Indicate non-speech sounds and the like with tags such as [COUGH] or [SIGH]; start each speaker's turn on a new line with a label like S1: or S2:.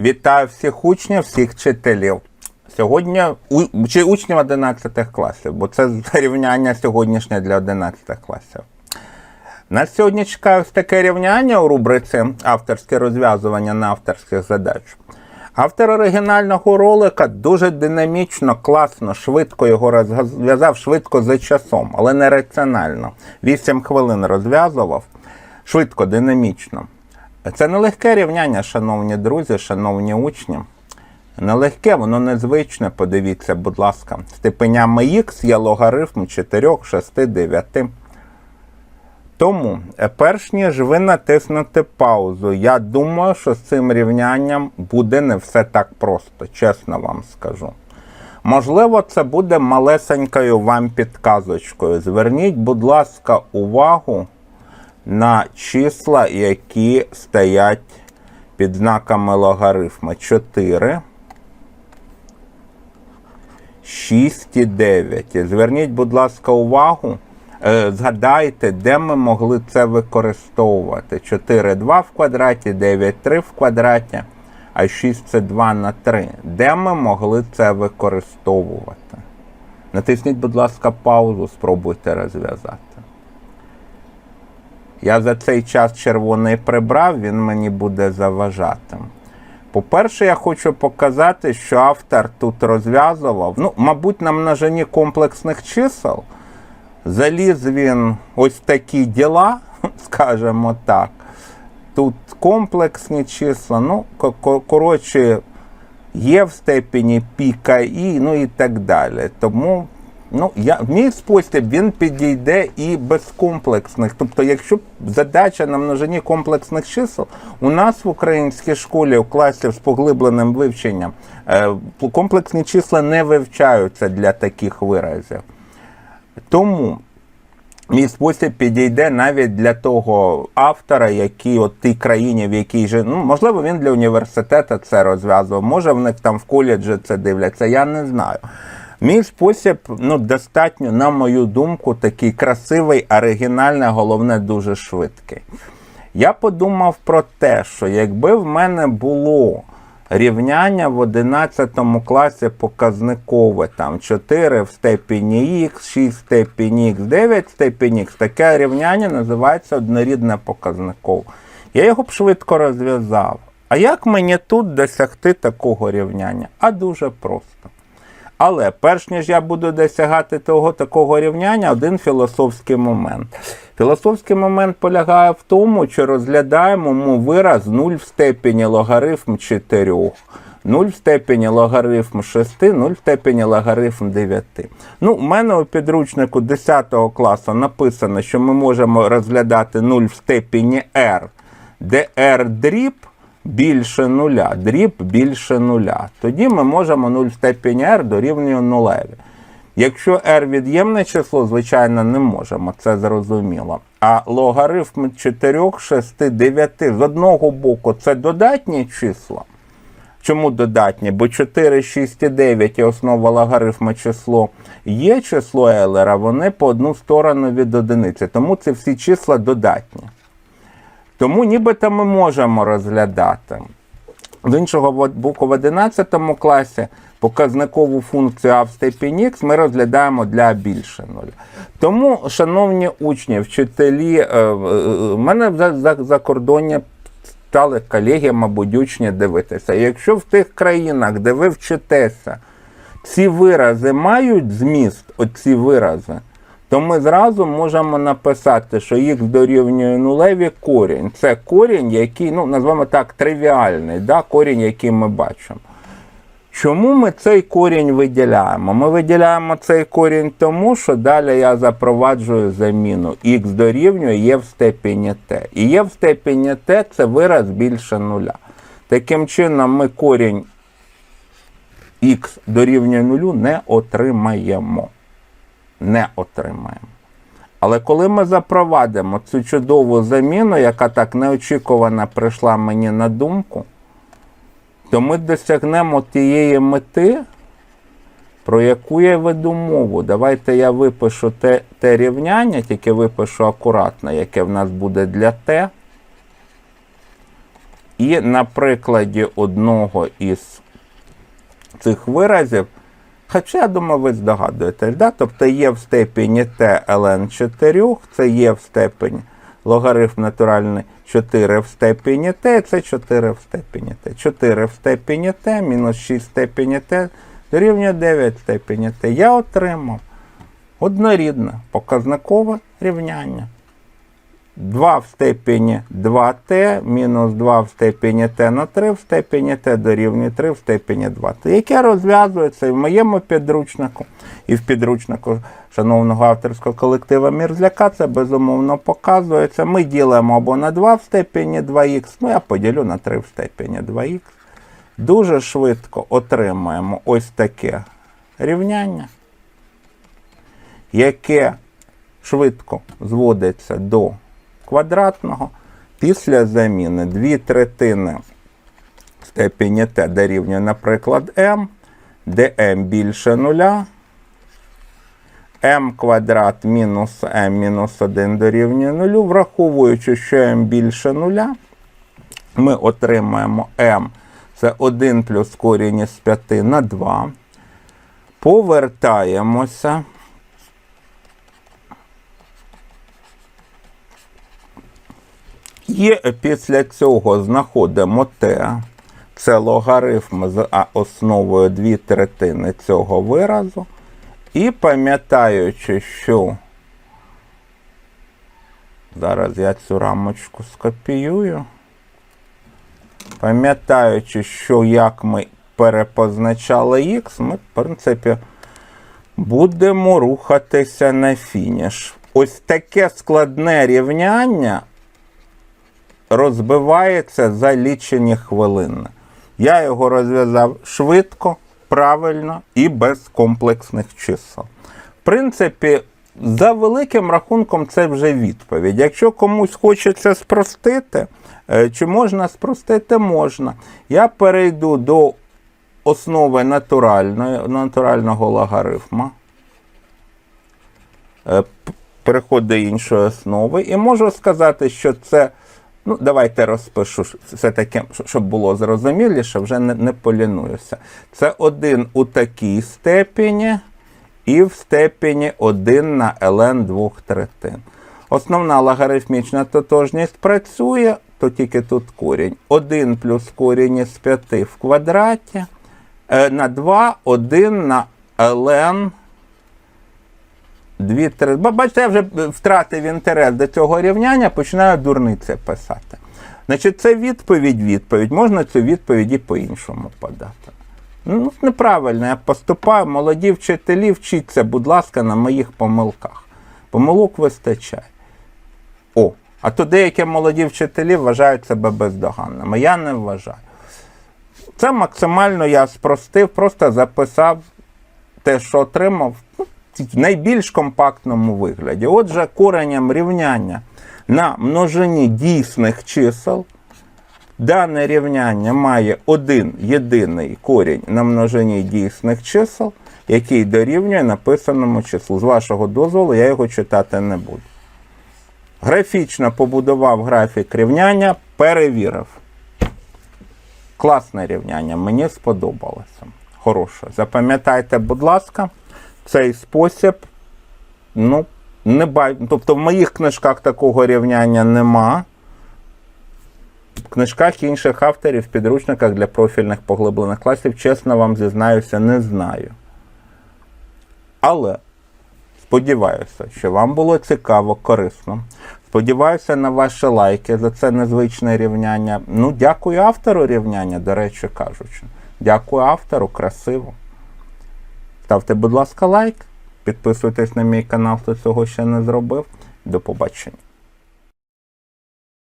S1: Вітаю всіх учнів, всіх вчителів. Сьогодні у, чи учнів 11 класів, бо це [LAUGHS] рівняння сьогоднішнє для 11 класів. Нас сьогодні чекає ось таке рівняння у рубриці авторське розв'язування на авторських задач. Автор оригінального ролика дуже динамічно, класно, швидко його розв'язав, швидко за часом, але не раціонально. 8 хвилин розв'язував, швидко, динамічно. Це нелегке рівняння, шановні друзі, шановні учні. Нелегке, воно незвичне, подивіться, будь ласка. Степенями х є логарифм 4, 6, 9. Тому, е, перш ніж ви натиснете паузу, я думаю, що з цим рівнянням буде не все так просто, чесно вам скажу. Можливо, це буде малесенькою вам підказочкою. Зверніть, будь ласка, увагу на числа, які стоять під знаками логарифма 4, 6 і 9. Зверніть, будь ласка, увагу. е, Згадайте, де ми могли це використовувати. 4 2 в квадраті, 9 3 в квадраті, а 6 це 2 на 3. Де ми могли це використовувати? Натисніть, будь ласка, паузу, спробуйте розв'язати. Я за цей час червоний прибрав, він мені буде заважати. По-перше, я хочу показати, що автор тут розв'язував, ну, мабуть, на множині комплексних чисел. Заліз він ось такі діла, [LAUGHS] скажімо так. Тут комплексні числа, ну, ко- ко- коротше, є в степені піка і, ну і так далі. Тому ну, я, мій спосіб він підійде і без комплексних. Тобто, якщо задача на множині комплексних чисел, у нас в українській школі у класі з поглибленим вивченням е, комплексні числа не вивчаються для таких виразів. Тому Мій спосіб підійде навіть для того автора, який от тій країні, в якій же, ну можливо, він для університету це розв'язував, може в них там в коледжі це дивляться, я не знаю. Мій спосіб, ну, достатньо, на мою думку, такий красивий, оригінальний, головне, дуже швидкий. Я подумав про те, що якби в мене було рівняння в 11 класі показникове, там 4 в степені х, 6 в степені х, 9 в степені х, таке рівняння називається однорідне показникове. Я його б швидко розв'язав. А як мені тут досягти такого рівняння? А дуже просто. Але перш ніж я буду досягати того такого рівняння, один філософський момент. Філософський момент полягає в тому, чи розглядаємо ми вираз 0 в степені логарифм 4, 0 в степені логарифм 6, 0 в степені логарифм 9. Ну, у мене у підручнику 10 класу написано, що ми можемо розглядати 0 в степені r, де r дріб більше нуля, дріб більше нуля. Тоді ми можемо 0 в степені r дорівнює нулеві. Якщо r від'ємне число, звичайно, не можемо, це зрозуміло. А логарифм 4, 6, 9 з одного боку це додатні числа. Чому додатні? Бо 4, 6 і 9 і основа логарифма число є число Елера, вони по одну сторону від одиниці. Тому це всі числа додатні. Тому нібито ми можемо розглядати. З іншого боку, в 11 класі показникову функцію а в степені х ми розглядаємо для більше нуля. Тому, шановні учні, вчителі, е, е, е, мене за, за, за стали колеги, мабуть, учні дивитися. Якщо в тих країнах, де ви вчитеся, ці вирази мають зміст, оці вирази, то ми зразу можемо написати, що х дорівнює нулеві корінь. Це корінь, який, ну, назвемо так, тривіальний, да? корінь, який ми бачимо. Чому ми цей корінь виділяємо? Ми виділяємо цей корінь тому, що далі я запроваджую заміну х дорівнює є в степені t. І є в степені t це вираз більше нуля. Таким чином, ми корінь х дорівнює нулю не отримаємо. Не отримаємо. Але коли ми запровадимо цю чудову заміну, яка так неочікувано прийшла мені на думку, то ми досягнемо тієї мети, про яку я веду мову. Давайте я випишу те, те рівняння, тільки випишу акуратно, яке в нас буде для Т. І на прикладі одного із цих виразів, хоча я думаю, ви здогадуєтесь, да? тобто є в степені t ln 4, це є в степені логарифм натуральний 4 в степені t, це 4 в степені t. 4 в степені t мінус 6 в степені t дорівнює 9 в степені t. Я отримав однорідне показникове рівняння. 2 в степені 2t мінус 2 в степені t на 3 в степені t дорівнює 3 в степені 2t, яке розв'язується і в моєму підручнику, і в підручнику шановного авторського колектива Мірзляка це безумовно показується. Ми ділимо або на 2 в степені 2х, ну я поділю на 3 в степені 2х. Дуже швидко отримаємо ось таке рівняння, яке швидко зводиться до квадратного після заміни 2 третини степені t дорівнює, наприклад, m, де m більше нуля, m квадрат мінус m мінус 1 дорівнює нулю, враховуючи, що m більше нуля, ми отримаємо m, це 1 плюс корінь із 5 на 2. Повертаємося. І після цього знаходимо t, це логарифм з основою 2 третини цього виразу. І пам'ятаючи, що зараз я цю рамочку скопіюю. Пам'ятаючи, що як ми перепозначали х, ми, в принципі, будемо рухатися на фініш. Ось таке складне рівняння розбивається за лічені хвилини. Я його розв'язав швидко, правильно і без комплексних чисел. В принципі, за великим рахунком, це вже відповідь. Якщо комусь хочеться спростити, е, чи можна спростити, можна. Я перейду до основи натуральної, натурального логарифма. Е, Переход до іншої основи. І можу сказати, що це. Ну, давайте розпишу все таке, щоб було зрозуміліше, вже не, не полінуюся. Це один у такій степені і в степені 1 на ln двох третин. Основна логарифмічна тотожність працює, то тільки тут корінь. 1 плюс корінь із 5 в квадраті е, на 2, 1 на ln Дві, три. Бачите, я вже втратив інтерес до цього рівняння, починаю дурниці писати. Значить, це відповідь, відповідь. Можна цю відповідь і по-іншому подати. Ну, неправильно, я поступаю. Молоді вчителі, вчіться, будь ласка, на моїх помилках. Помилок вистачає. О, а то деякі молоді вчителі вважають себе бездоганними. Я не вважаю. Це максимально я спростив, просто записав те, що отримав, ну, в найбільш компактному вигляді. Отже, коренем рівняння на множині дійсних чисел. Дане рівняння має один єдиний корінь на множині дійсних чисел, який дорівнює написаному числу. З вашого дозволу я його читати не буду. Графічно побудував графік рівняння, перевірив. Класне рівняння, мені сподобалося. Хороше. Запам'ятайте, будь ласка, цей спосіб, ну, не бай... тобто в моїх книжках такого рівняння нема. В книжках інших авторів, в підручниках для профільних поглиблених класів, чесно вам зізнаюся, не знаю. Але сподіваюся, що вам було цікаво, корисно. Сподіваюся на ваші лайки за це незвичне рівняння. Ну, дякую автору рівняння, до речі кажучи. Дякую автору, красиво. Ставте, будь ласка, лайк, підписуйтесь на мій канал, хто цього ще не зробив. До побачення.